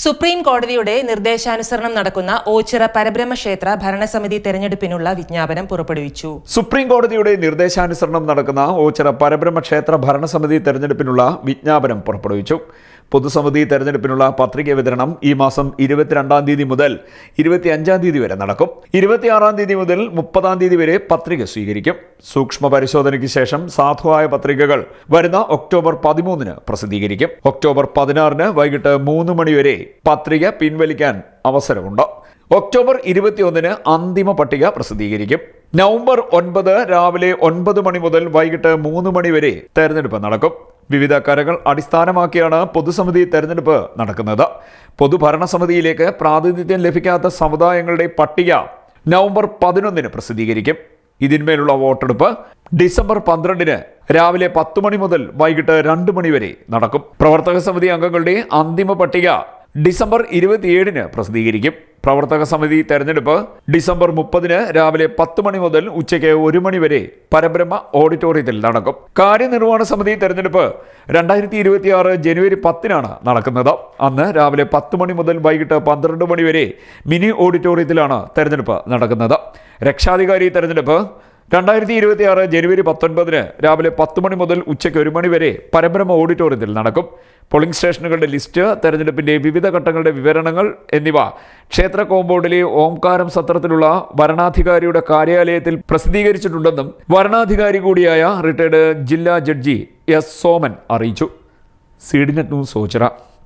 Supreme കോടതിയുടെ നിർദ്ദേശാനുസരണം നടക്കുന്ന ഓച്ചിറ പരബ്രഹ്മക്ഷേത്ര ഭരണസമിതി തെരഞ്ഞെടുപ്പിനുള്ള വിജ്ഞാപനം പുറപ്പെടുവിച്ചു. സുപ്രീം കോടതിയുടെ നിർദ്ദേശാനുസരണം നടക്കുന്ന ഓച്ചിറ പരബ്രഹ്മക്ഷേത്ര ഭരണസമിതി തെരഞ്ഞെടുപ്പിനുള്ള വിജ്ഞാപനം പുറപ്പെടുവിച്ചു. പൊതുസമിതി തെരഞ്ഞെടുപ്പിനുള്ള പത്രിക വിതരണം ഈ മാസം ഇരുപത്തിരണ്ടാം തീയതി മുതൽ ഇരുപത്തിയഞ്ചാം തീയതി വരെ നടക്കും. ഇരുപത്തിയാറാം തീയതി മുതൽ മുപ്പതാം തീയതി വരെ പത്രിക സ്വീകരിക്കും. സൂക്ഷ്മ പരിശോധനയ്ക്ക് ശേഷം സാധുവായ പത്രികകൾ വരുന്ന ഒക്ടോബർ പതിമൂന്നിന് പ്രസിദ്ധീകരിക്കും. ഒക്ടോബർ പതിനാറിന് വൈകിട്ട് മൂന്ന് മണിവരെ പത്രിക പിൻവലിക്കാൻ അവസരമുണ്ട്. ഒക്ടോബർ ഇരുപത്തിയൊന്നിന് അന്തിമ പട്ടിക പ്രസിദ്ധീകരിക്കും. നവംബർ ഒൻപത് രാവിലെ ഒൻപത് മണി മുതൽ വൈകിട്ട് മൂന്ന് മണി വരെ തെരഞ്ഞെടുപ്പ് നടക്കും. വിവിധ കരകൾ അടിസ്ഥാനമാക്കിയാണ് പൊതുസമിതി തെരഞ്ഞെടുപ്പ് നടക്കുന്നത്. പൊതുഭരണസമിതിയിലേക്ക് പ്രാതിനിധ്യം ലഭിക്കാത്ത സമുദായങ്ങളുടെ പട്ടിക നവംബർ പതിനൊന്നിന് പ്രസിദ്ധീകരിക്കും. ഇതിന്മേലുള്ള വോട്ടെടുപ്പ് ഡിസംബർ പന്ത്രണ്ടിന് രാവിലെ പത്ത് മണി മുതൽ വൈകിട്ട് രണ്ട് മണി വരെ നടക്കും. പ്രവർത്തക സമിതി അംഗങ്ങളുടെ അന്തിമ പട്ടിക ഡിസംബർ ഇരുപത്തിയേഴിന് പ്രസിദ്ധീകരിക്കും. പ്രവർത്തക സമിതി തെരഞ്ഞെടുപ്പ് ഡിസംബർ മുപ്പതിന് രാവിലെ പത്ത് മണി മുതൽ ഉച്ചയ്ക്ക് ഒരു മണി വരെ പരബ്രഹ്മ ഓഡിറ്റോറിയത്തിൽ നടക്കും. കാര്യനിർവഹണ സമിതി തെരഞ്ഞെടുപ്പ് രണ്ടായിരത്തി ഇരുപത്തിയാറ് ജനുവരി പത്തിനാണ് നടക്കുന്നത്. അന്ന് രാവിലെ പത്ത് മണി മുതൽ വൈകിട്ട് പന്ത്രണ്ട് മണി വരെ മിനി ഓഡിറ്റോറിയത്തിലാണ് തെരഞ്ഞെടുപ്പ് നടക്കുന്നത്. രക്ഷാധികാരി തെരഞ്ഞെടുപ്പ് രണ്ടായിരത്തി ഇരുപത്തി ആറ് ജനുവരി പത്തൊൻപതിന് രാവിലെ പത്ത് മണി മുതൽ ഉച്ചയ്ക്ക് ഒരു മണി വരെ പരബ്രഹ്മ ഓഡിറ്റോറിയത്തിൽ നടക്കും. പോളിംഗ് സ്റ്റേഷനുകളുടെ ലിസ്റ്റ് തെരഞ്ഞെടുപ്പിന്റെ വിവിധ ഘട്ടങ്ങളുടെ വിവരണങ്ങൾ എന്നിവ ക്ഷേത്ര കോമ്പൗണ്ടിലെ ഓംകാരം സത്രത്തിലുള്ള വരണാധികാരിയുടെ കാര്യാലയത്തിൽ പ്രസിദ്ധീകരിച്ചിട്ടുണ്ടെന്നും വരണാധികാരി കൂടിയായ റിട്ടയർഡ് ജില്ലാ ജഡ്ജി എസ് സോമൻ അറിയിച്ചു. സീഡിനെറ്റ് ന്യൂസ് ഓച്ചിറ.